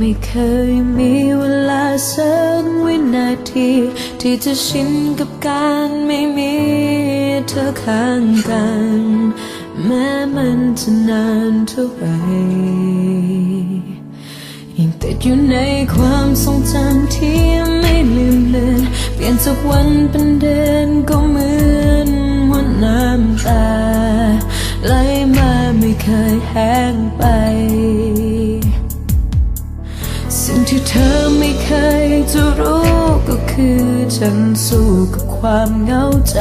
ไม่เคยมีเวลาสักวินาที ที่จะชินกับการไม่มีเธอข้างกัน แม้มันจะนานเท่าไหร่ยังติดอยู่ในความทรงจำที่ไม่ลืมเลือนเปลี่ยนจากวันเป็นเดือนก็เหมือนวันน้ำตาไหลมาไม่เคยแห้งไป สิ่งที่เธอไม่เคยจะรู้ก็คือฉันสู้กับความเหงาใจ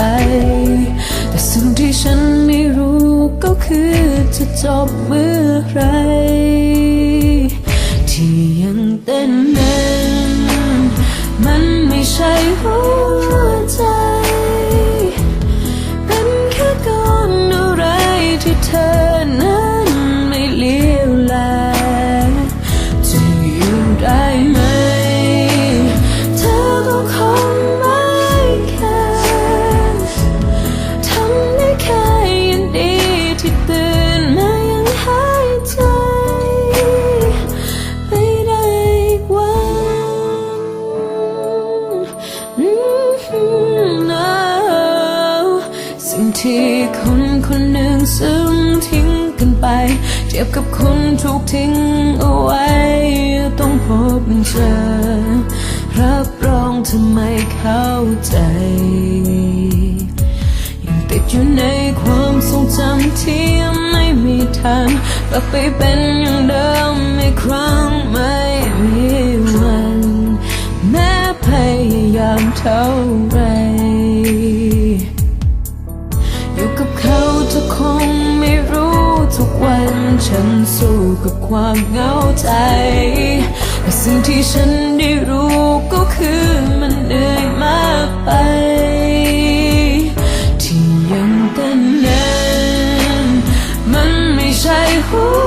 แต่สิ่งที่ฉันไม่รู้ก็คือจะจบเมื่อไร คนคนหนึ่งซึ่งทิ้งกันไป เทียบกับคนถูกทิ้งเอาไว้ ต้องพบมันเจอ รับรองเธอไม่เข้าใจ ยังติดอยู่ในความทรงจำที่ไม่มีทางกลับไปเป็นอย่างเดิมอีกครั้งไม่มีวัน แม้พยายามเท่าไร วันฉันสู้กับความเหงาใจแต่สิ่งที่ฉันได้รู้ก็คือมันเหนื่อยมากไป ที่ยังเต้นนั้นมันไม่ใช่หัว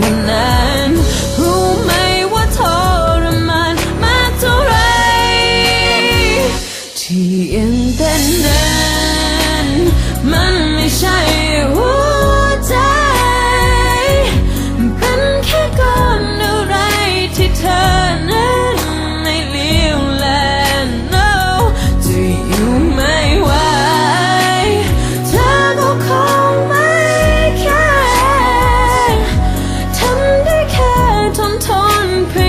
วันนั้นรู้ไหมว่าทรมานมากเท่าไร ที่ยังเต้นนั้นมันไม่ใช่ can